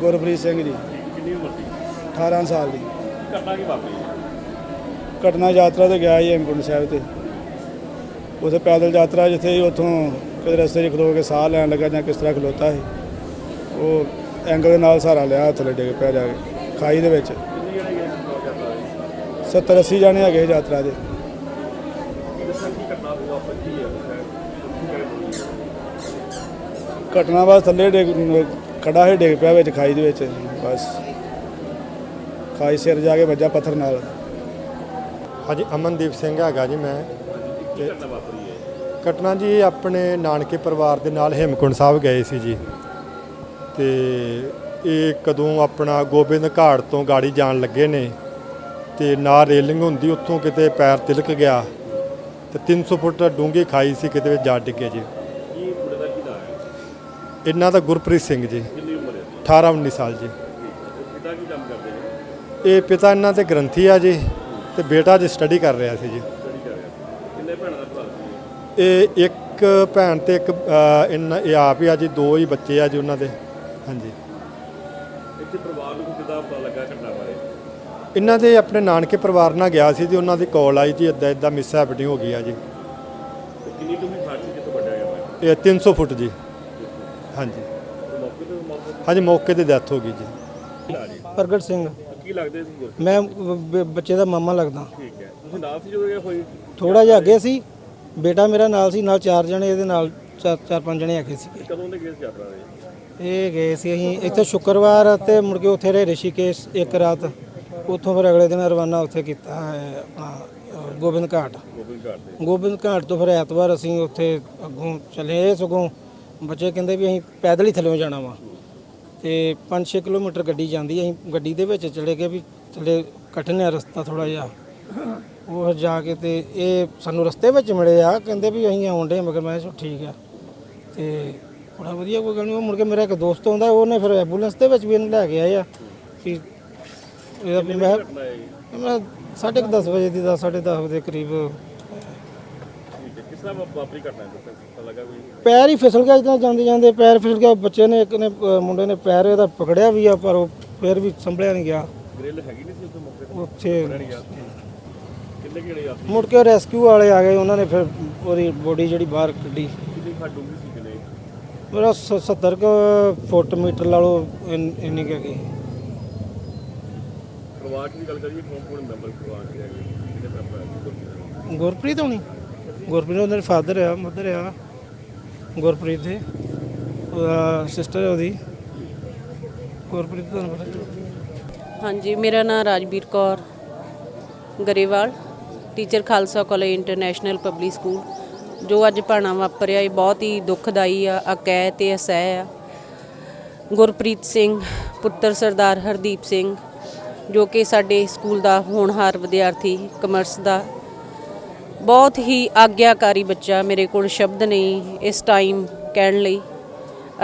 ਗੁਰਪ੍ਰੀਤ ਸਿੰਘ ਜੀ। ਕਿੰਨੀ ਉਮਰ ਦੀ 18 ਸਾਲ ਦੀ। ਘਟਨਾ ਕੀ ਵਾਪਰੀ? ਘਟਨਾ ਯਾਤਰਾ ਤੇ ਗਿਆ ਜੀ ਹੇਮਕੁੰਟ ਸਾਹਿਬ ਤੇ। ਉਥੇ ਪੈਦਲ ਯਾਤਰਾ ਜਿੱਥੇ ਸੀ ਉੱਥੋਂ ਕਿਤੇ ਰਸਤੇ 'ਚ ਖਲੋ ਕੇ ਸਾਹ ਲੈਣ ਲੱਗਾ ਜਾਂ ਕਿਸ ਤਰ੍ਹਾਂ ਖਲੋਤਾ ਸੀ। ਉਹ ਐਂਗਲ ਦੇ ਨਾਲ ਸਹਾਰਾ ਲਿਆ ਥੱਲੇ ਡਿੱਗ ਪਿਆ ਜਾ ਕੇ ਖਾਈ ਦੇ ਵਿੱਚ। ਕਿੰਨੀ ਜਣੇ ਗਏ ਸੀ ਯਾਤਰਾ ਦੇ 70 80 ਜਾਣੇ ਹੈਗੇ ਸੀ ਯਾਤਰਾ ਦੇ ਘਟਨਾ ਹੈ ਬਸ ਥੱਲੇ ਡਿੱਗ ਖੜਾ ਹੈ ਡਿੱਗ ਪਿਆ ਵਿੱਚ ਖਾਈ ਦੇ ਵਿੱਚ ਬਸ। ਖਾਈ ਸਿਰ ਜਾ ਕੇ ਵੱਜਾ ਪੱਥਰ ਨਾਲ। ਹਾਂਜੀ ਅਮਨਦੀਪ ਸਿੰਘ ਹੈਗਾ ਜੀ ਮੈਂ। ਕੀ ਘਟਨਾ ਜੀ ਆਪਣੇ ਨਾਨਕੇ ਪਰਿਵਾਰ ਦੇ ਨਾਲ ਹੇਮਕੁੰਟ ਸਾਹਿਬ ਗਏ ਸੀ ਜੀ। ਤੇ ਇਹ ਕਦੋਂ ਆਪਣਾ ਗੋਬਿੰਦ ਘਾਟ ਤੋਂ ਗਾੜੀ ਜਾਣ ਲੱਗੇ ਨੇ। ਤੇ ਨਾ ਰੇਲਿੰਗ ਹੁੰਦੀ ਉੱਥੋਂ ਕਿਤੇ ਪੈਰ ਤਿਲਕ ਗਿਆ। ਤੇ 300 ਫੁੱਟ ਡੂੰਘੀ ਖਾਈ ਸੀ ਕਿਤੇ ਵਿੱਚ ਜਾ ਡਿੱਗੇ ਜੀ। ਇਹਨਾਂ ਦਾ ਗੁਰਪ੍ਰੀਤ ਸਿੰਘ ਜੀ। ਕਿੰਨੀ ਉਮਰ ਹੈ 18 19 ਸਾਲ ਜੀ। ਪਿਤਾ ਕੀ ਕੰਮ ਕਰਦੇ ਨੇ ਇਹ ਪਿਤਾ ਇਹਨਾਂ ਦੇ ਗ੍ਰੰਥੀ ਆ ਜੀ ਤੇ ਬੇਟਾ ਜੀ ਸਟੱਡੀ ਕਰ ਰਿਹਾ ਸੀ ਜੀ। ਕਿੰਨੇ ਭੈਣਾਂ ਦਾ ਭਰਾ ਇਹ? ਇੱਕ ਭੈਣ ਤੇ ਇੱਕ ਇਹਨਾਂ, ਇਹ ਆਪ ਹੀ ਆ ਜੀ, ਦੋ ਹੀ ਬੱਚੇ ਆ ਜੀ ਉਹਨਾਂ ਦੇ। ਹਾਂਜੀ। ਇੱਥੇ ਪਰਿਵਾਰ ਨੂੰ ਕਿਦਾਂ ਪਤਾ ਲੱਗਾ ਘਟਨਾ ਬਾਰੇ ਇਹਨਾਂ ਦੇ ਆਪਣੇ ਨਾਨਕੇ ਪਰਿਵਾਰ ਨਾਲ ਗਿਆ ਸੀ ਜੀ, ਉਹਨਾਂ ਦੀ ਕਾਲ ਆਈ ਜੀ ਇਦਾਂ ਇਦਾਂ ਮਿਸ ਹੈਪਨਿੰਗ ਹੋ ਗਈ ਆ ਜੀ। ਤੇ ਕਿੰਨੀ ਡੂੰਘੀ ਖਾਟ ਸੀ ਜਿੱਥੋਂ ਵੱਢਿਆ ਗਿਆ ਇਹ 300 ਫੁੱਟ ਜੀ। ਹਾਂਜੀ। ਹਾਂਜੀ ਮੌਕੇ ਤੇ ਡੈਥ ਹੋ ਗਈ ਜੀ। ਪ੍ਰਗਟ ਸਿੰਘ। ਕੀ ਲੱਗਦੇ ਸੀ? ਮੈਂ ਬ- ਬੱਚੇ ਦਾ ਮਾਮਾ ਲੱਗਦਾ। ਠੀਕ ਹੈ। ਤੁਸੀਂ ਨਾਲ ਸੀ ਜਦੋਂ ਇਹ ਹੋਈ? ਥੋੜਾ ਜਿਹਾ ਅੱਗੇ ਸੀ। ਬੇਟਾ ਮੇਰਾ ਨਾਲ ਸੀ ਨਾਲ ਚਾਰ ਜਣੇ ਇਹਦੇ ਨਾਲ ਚਾਰ ਚਾਰ ਪੰਜ ਜਣੇ ਹੈਗੇ ਕਦੋਂ ਦੇ ਸੀ ਇਹ ਗਏ ਸੀ ਅਸੀਂ ਇੱਥੇ ਸ਼ੁੱਕਰਵਾਰ ਤੇ ਮੁੜ ਕੇ ਉੱਥੇ ਰਹੇ ਰਿਸ਼ੀਕੇਸ਼ ਇੱਕ ਰਾਤ। ਉੱਥੋਂ ਫਿਰ ਅਗਲੇ ਦਿਨ ਰਵਾਨਾ ਉੱਥੇ ਕੀਤਾ ਹੈ ਆਪਣਾ ਅ, ਗੋਬਿੰਦ ਘਾਟ। ਗੋਬਿੰਦ ਘਾਟ ਤੇ। ਗੋਬਿੰਦ ਘਾਟ ਤੋਂ ਫਿਰ ਐਤਵਾਰ ਅਸੀਂ ਉੱਥੇ ਅੱਗੋਂ ਚੱਲੇ ਇਹ ਸਗੋਂ। ਬੱਚੇ ਕਹਿੰਦੇ ਵੀ ਅਸੀਂ ਪੈਦਲ ਹੀ ਥੱਲੇ ਜਾਣਾ ਵਾ। ਤੇ 5-6 ਕਿਲੋਮੀਟਰ ਗੱਡੀ ਜਾਂਦੀ ਅਸੀਂ ਗੱਡੀ ਦੇ ਵਿੱਚ ਚਲੇ ਗਏ ਵੀ ਥੱਲੇ ਕਠਿਨ ਆ ਰਸਤਾ ਥੋੜਾ ਜਿਹਾ। ਉਹ ਜਾ ਕੇ ਤੇ ਇਹ ਸਾਨੂੰ ਰਸਤੇ ਵਿੱਚ ਮਿਲੇ ਆ, ਕਹਿੰਦੇ ਵੀ ਅਸੀਂ ਆਉਣ ਆਉਂਦੇ ਮਗਰ ਮੈਂ ਕਿਹਾ ਠੀਕ ਆ। ਤੇ ਬੜਾ ਵਧੀਆ ਕੋਈ ਗੱਲ ਨਹੀਂ ਉਹ ਮੁੜ ਕੇ ਮੇਰਾ ਇੱਕ ਦੋਸਤ ਆਉਂਦਾ, ਉਹਨੇ ਫਿਰ ਐਂਬੂਲੈਂਸ ਦੇ ਵਿੱਚ ਵੀ ਇਹਨੂੰ ਲੈ ਕੇ ਆਏ ਆ ਵੀ ਮੈਂ ਮੈਂ ਸਾਢੇ ਕੁ ਦਸ ਵਜੇ ਦੀ ਦਸ ਸਾਢੇ ਦਸ ਵਜੇ ਦੇ ਕਰੀਬ ਕਿਸ ਤਰ੍ਹਾਂ ਵਾ- ਵਾਪਰੀ ਘਟਨਾ ਹੈ ਦੱਸੋ ਪਤਾ ਲੱਗਾ ਕੋਈ ਪੈਰ ਹੀ ਫਿਸਲ ਗਿਆ ਜਿੱਦਾਂ ਜਾਂਦੇ ਜਾਂਦੇ ਪੈਰ ਫਿਸਲ ਗਿਆ ਬੱਚੇ ਨੇ ਇੱਕ ਨੇ ਅ, ਮੁੰਡੇ ਨੇ ਪੈਰ ਇਹਦਾ ਪਕੜਿਆ ਵੀ ਆ ਪਰ ਉਹ ਫਿਰ ਵੀ ਸੰਭਲਿਆ ਨਹੀਂ ਗਿਆ। ਗ੍ਰਿਲ ਹੈਗੀ ਨਹੀਂ ਸੀ ਉੱਥੇ ਮੌਕੇ ਤੇ? ਉੱਥੇ ਨਹੀਂ ਗਿਆ। ਕਿੰਨੇ ਕਿਹੜੇ ਯਾਤਰੀ ਮੁੜ ਕੇ ਰੈਸਕਿਊ ਵਾਲੇ ਆ ਗਏ ਉਹਨਾਂ ਨੇ ਫਿਰ ਉਹਦੀ ਬੋਡੀ ਜਿਹੜੀ ਬਾਹਰ ਕੱਢੀ। ਸੀ ਕਿੰਨੇ ਮੇਰਾ 70 ਕੁ ਫੁੱਟ ਮੀਟਰ ਲਾ ਲਓ ਇੰਨ- ਇੰਨੀ ਕੁ ਹੈਗੀ। ਪਰਿਵਾਰ ਦੀ ਗੱਲ ਕਰੀਏ ਕੌਣ ਕੌਣ ਮੈਂਬਰ ਪਰਿਵਾਰ ਦੇ ਹੈਗੇ? ਕਿਹਦੇ ਮੈਂਬਰ ਹੈ ਗੁਰਪ੍ਰੀਤ ਹੋਣੀ। ਗੁਰਪ੍ਰੀਤ ਉਹਨਾਂ ਦੇ ਫਾਦਰ ਆ ਮਦਰ ਆ, ਗੁਰਪ੍ਰੀਤ ਦੇ, ਉਹਦਾ ਸਿਸਟਰ ਉਹਦੀ। ਗੁਰਪ੍ਰੀਤ, ਤੁਹਾਨੂੰ ਪਤਾ? ਹਾਂਜੀ, ਮੇਰਾ ਨਾਮ Rajveer Kaur Grewal teacher Khalsa college international public school ਜੋ ਅੱਜ ਭਾਣਾ ਵਾਪਰਿਆ, ਇਹ ਬਹੁਤ ਹੀ ਦੁਖਦਾਈ ਆ ਅਕੈ ਤੇ ਅਸਹਿ ਆ। ਗੁਰਪ੍ਰੀਤ ਸਿੰਘ, ਪੁੱਤਰ ਸਰਦਾਰ ਹਰਦੀਪ ਸਿੰਘ, ਜੋ ਕਿ ਸਾਡੇ ਸਕੂਲ ਦਾ ਹੋਣਹਾਰ ਵਿਦਿਆਰਥੀ ਕਮਰਸ ਦਾ ਬਹੁਤ ਹੀ ਆਗਿਆਕਾਰੀ ਬੱਚਾ ਮੇਰੇ ਕੋਲ ਸ਼ਬਦ ਨਹੀਂ ਇਸ ਟਾਈਮ ਕਹਿਣ ਲਈ।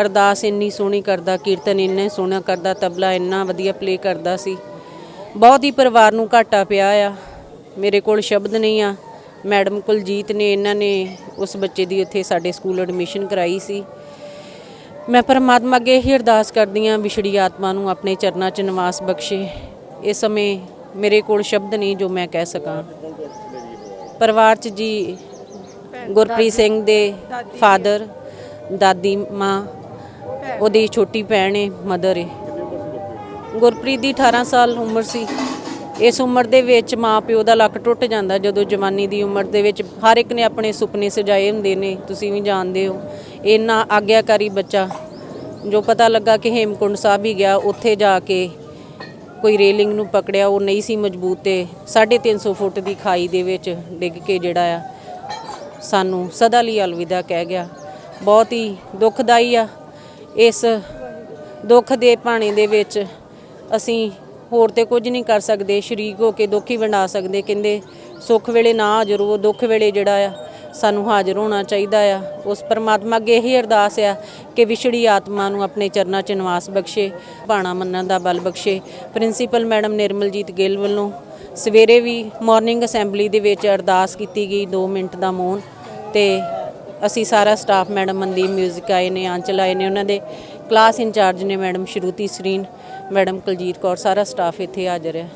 ਅਰਦਾਸ ਇੰਨੀ ਸੋਹਣੀ ਕਰਦਾ, ਕੀਰਤਨ ਇੰਨੇ ਸੋਹਣਾ ਕਰਦਾ, ਤਬਲਾ ਇੰਨਾ ਵਧੀਆ ਪਲੇ ਕਰਦਾ ਸੀ। ਬਹੁਤ ਹੀ ਪਰਿਵਾਰ ਨੂੰ ਘਾਟਾ ਪਿਆ ਆ। ਮੇਰੇ ਕੋਲ ਸ਼ਬਦ ਨਹੀਂ ਆ। ਮੈਡਮ ਕੁਲਜੀਤ ਨੇ, ਇਹਨਾਂ ਨੇ ਉਸ ਬੱਚੇ ਦੀ ਇੱਥੇ ਸਾਡੇ ਸਕੂਲ ਐਡਮਿਸ਼ਨ ਕਰਾਈ ਸੀ। ਮੈਂ ਪਰਮਾਤਮਾ ਅੱਗੇ ਇਹ ਅਰਦਾਸ ਕਰਦੀ ਹਾਂ, ਵਿਛੜੀ ਆਤਮਾ ਨੂੰ ਆਪਣੇ ਚਰਨਾਂ 'ਚ ਨਿਵਾਸ ਬਖਸ਼ੇ। ਇਸ ਸਮੇਂ ਮੇਰੇ ਕੋਲ ਸ਼ਬਦ ਨਹੀਂ ਜੋ ਮੈਂ ਕਹਿ ਸਕਾਂ। ਪਰਿਵਾਰ 'ਚ ਜੀ ਗੁਰਪ੍ਰੀਤ ਸਿੰਘ ਦੇ ਫਾਦਰ ਦਾਦੀ ਮਾਂ ਉਹਦੀ ਛੋਟੀ ਭੈਣ ਹੈ ਮਦਰ ਹੈ ਗੁਰਪ੍ਰੀਤ ਦੀ 18 ਸਾਲ ਉਮਰ ਸੀ। ਇਸ ਉਮਰ ਦੇ ਵਿੱਚ ਮਾਂ ਪਿਓ ਦਾ ਲੱਕ ਟੁੱਟ ਜਾਂਦਾ ਜਦੋਂ ਜਵਾਨੀ ਦੀ ਉਮਰ ਦੇ ਵਿੱਚ ਹਰ ਇੱਕ ਨੇ ਆਪਣੇ ਸੁਪਨੇ ਸਜਾਏ ਹੁੰਦੇ ਨੇ ਤੁਸੀਂ ਵੀ ਜਾਣਦੇ ਹੋ। ਇੰਨਾ ਆਗਿਆਕਾਰੀ ਬੱਚਾ ਜੋ ਪਤਾ ਲੱਗਾ ਕਿ ਹੇਮਕੁੰਡ ਸਾਹਿਬ ਹੀ ਗਿਆ ਉੱਥੇ ਜਾ ਕੇ ਕੋਈ ਰੇਲਿੰਗ ਨੂੰ ਪਕੜਿਆ, ਉਹ ਨਹੀਂ ਸੀ ਮਜ਼ਬੂਤ ਤੇ 350 ਫੁੱਟ ਦੀ ਖਾਈ ਦੇ ਵਿੱਚ ਡਿੱਗ ਕੇ ਜਿਹੜਾ ਆ, ਸਾਨੂੰ ਸਦਾ ਲਈ ਅਲਵਿਦਾ ਕਹਿ ਗਿਆ। ਬਹੁਤ ਹੀ ਦੁਖਦਾਈ ਆ। ਇਸ ਦੁੱਖ ਦੇ ਭਾਣੇ ਦੇ ਵਿੱਚ ਅਸੀਂ ਹੋਰ ਤੇ ਕੁਝ ਨਹੀਂ ਕਰ ਸਕਦੇ, ਸ਼ਰੀਕ ਹੋ ਕੇ ਦੁੱਖ ਹੀ ਵੰਡਾ ਸਕਦੇ। ਕਹਿੰਦੇ ਸੁੱਖ ਵੇਲੇ ਨਾ ਹਾਜ਼ਰ ਹੋ ਦੁੱਖ ਵੇਲੇ ਜਿਹੜਾ ਆ ਸਾਨੂੰ ਹਾਜ਼ਰ ਹੋਣਾ ਚਾਹੀਦਾ ਆ। ਉਸ ਪਰਮਾਤਮਾ ਅੱਗੇ ਇਹੀ ਅਰਦਾਸ ਆ ਕਿ ਵਿਛੜੀ ਆਤਮਾ ਨੂੰ ਆਪਣੇ ਚਰਨਾਂ 'ਚ ਨਿਵਾਸ ਬਖਸ਼ੇ, ਬਾਣਾ ਮੰਨਣ ਦਾ ਬਲ ਬਖਸ਼ੇ। ਪ੍ਰਿੰਸੀਪਲ ਮੈਡਮ ਨਿਰਮਲਜੀਤ ਗਿੱਲ ਵੱਲੋਂ ਸਵੇਰੇ ਵੀ ਮਾਰਨਿੰਗ ਅਸੈਂਬਲੀ ਦੇ ਵਿੱਚ ਅਰਦਾਸ ਕੀਤੀ ਗਈ 2 ਮਿੰਟ ਦਾ ਮੌਨ ਤੇ ਅਸੀਂ ਸਾਰਾ ਸਟਾਫ ਮੈਡਮ ਮਨਦੀਪ ਮਿਊਜ਼ਿਕ ਆਏ ਨੇ, ਆਂਚਲ ਆਏ ਨੇ, ਉਹਨਾਂ ਦੇ ਕਲਾਸ ਇੰਚਾਰਜ ਨੇ ਮੈਡਮ ਸ਼ਰੂਤੀ ਸਰੀਨ, ਮੈਡਮ ਕੁਲਜੀਤ ਕੌਰ, ਸਾਰਾ ਸਟਾਫ ਇੱਥੇ ਹਾਜ਼ਰ ਹੈ।